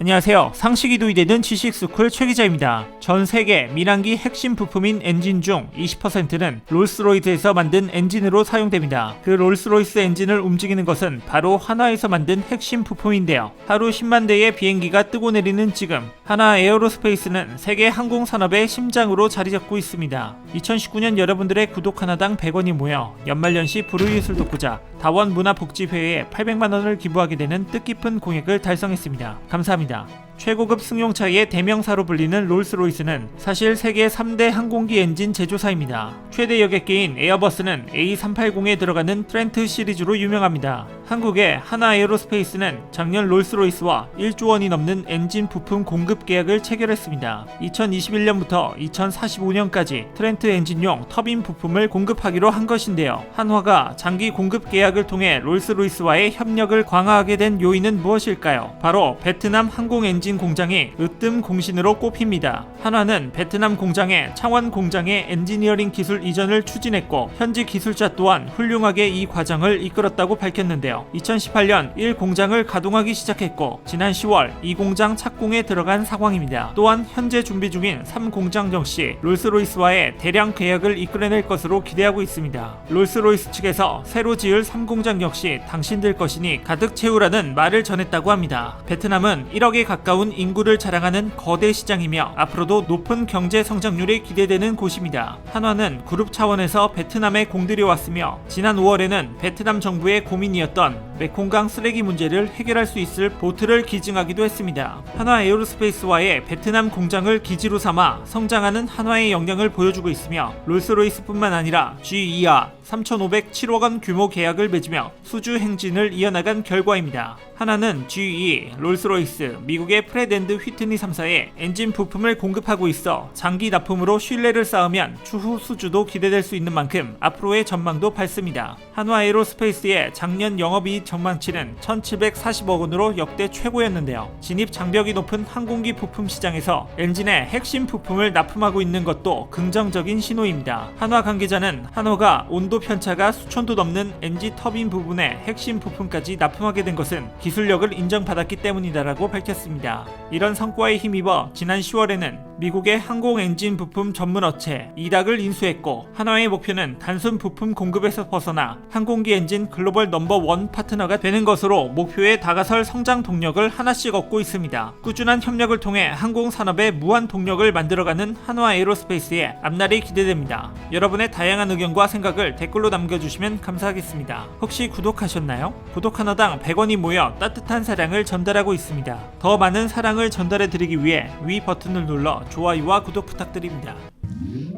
안녕하세요. 상식이 도이되는 지식스쿨 최 기자입니다. 전 세계 민항기 핵심 부품인 엔진 중 20%는 롤스로이스에서 만든 엔진으로 사용됩니다. 그 롤스로이스 엔진을 움직이는 것은 바로 하나에서 만든 핵심 부품인데요. 하루 10만 대의 비행기가 뜨고 내리는 지금 하나 에어로스페이스는 세계 항공 산업의 심장으로 자리 잡고 있습니다. 2019년 여러분들의 구독 하나당 100원이 모여 연말연시 불우이웃을 돕고자 다원 문화복지회에 800만 원을 기부하게 되는 뜻깊은 공약을 달성했습니다. 감사합니다. 최고급 승용차의 대명사로 불리는 롤스로이스는 사실 세계 3대 항공기 엔진 제조사입니다. 최대 여객기인 에어버스는 A380에 들어가는 트렌트 시리즈로 유명합니다. 한국의 하나 에어로스페이스는 작년 롤스로이스와 1조 원이 넘는 엔진 부품 공급 계약을 체결했습니다. 2021년부터 2045년까지 트렌트 엔진용 터빈 부품을 공급하기로 한 것인데요. 한화가 장기 공급 계약을 통해 롤스로이스와의 협력을 강화하게 된 요인은 무엇일까요? 바로 베트남 항공 엔진 공장이 으뜸 공신으로 꼽힙니다. 한화는 베트남 공장에 창원 공장의 엔지니어링 기술 이전을 추진했고 현지 기술자 또한 훌륭하게 이 과정을 이끌었다고 밝혔는데요. 2018년 1 공장을 가동하기 시작했고 지난 10월 이 공장 착공에 들어간 상황입니다. 또한 현재 준비 중인 3 공장 역시 롤스로이스와의 대량 계약을 이끌어낼 것으로 기대하고 있습니다. 롤스로이스 측에서 새로 지을 3 공장 역시 당신들 것이니 가득 채우라는 말을 전했다고 합니다. 베트남은 1억에 가까운 인구를 자랑하는 거대 시장이며 앞으로도 높은 경제 성장률이 기대되는 곳입니다. 한화는 그룹 차원에서 베트남에 공들여 왔으며 지난 5월에는 베트남 정부의 고민이었던 메콩강 쓰레기 문제를 해결할 수 있을 보트를 기증하기도 했습니다. 한화 에어로스페이스와의 베트남 공장을 기지로 삼아 성장하는 한화의 역량을 보여주고 있으며 롤스로이스뿐만 아니라 GE와 3,507억 원 규모 계약을 맺으며 수주 행진을 이어나간 결과입니다. 하나는 GE, 롤스로이스, 미국의 프레덴드 휘트니 3사에 엔진 부품을 공급하고 있어 장기 납품으로 신뢰를 쌓으면 추후 수주도 기대될 수 있는 만큼 앞으로의 전망도 밝습니다. 한화 에어로스페이스의 작년 영업이익 전망치는 1,740억 원으로 역대 최고였는데요. 진입 장벽이 높은 항공기 부품 시장에서 엔진의 핵심 부품을 납품하고 있는 것도 긍정적인 신호입니다. 한화 관계자는 한화가 온도 편차가 수천도 넘는 엔진 터빈 부분의 핵심 부품까지 납품하게 된 것은 기 술력을 인정받았기 때문이다라고 밝혔습니다. 이런 성과에 힘입어 지난 10월에는 미국의 항공 엔진 부품 전문 업체 이닥을 인수했고 한화의 목표는 단순 부품 공급에서 벗어나 항공기 엔진 글로벌 넘버 원 파트너가 되는 것으로 목표에 다가설 성장 동력을 하나씩 얻고 있습니다. 꾸준한 협력을 통해 항공 산업의 무한 동력을 만들어가는 한화 에어로스페이스의 앞날이 기대됩니다. 여러분의 다양한 의견과 생각을 댓글로 남겨주시면 감사하겠습니다. 혹시 구독하셨나요? 구독 하나당 100원이 모여 따뜻한 사랑을 전달하고 있습니다. 더 많은 사랑을 전달해 드리기 위해 위 버튼을 눌러 좋아요와 구독 부탁드립니다.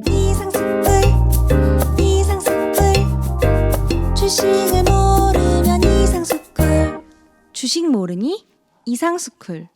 이상스쿨 이상스쿨 주식을 모르면 이상스쿨 주식 모르니 이상스쿨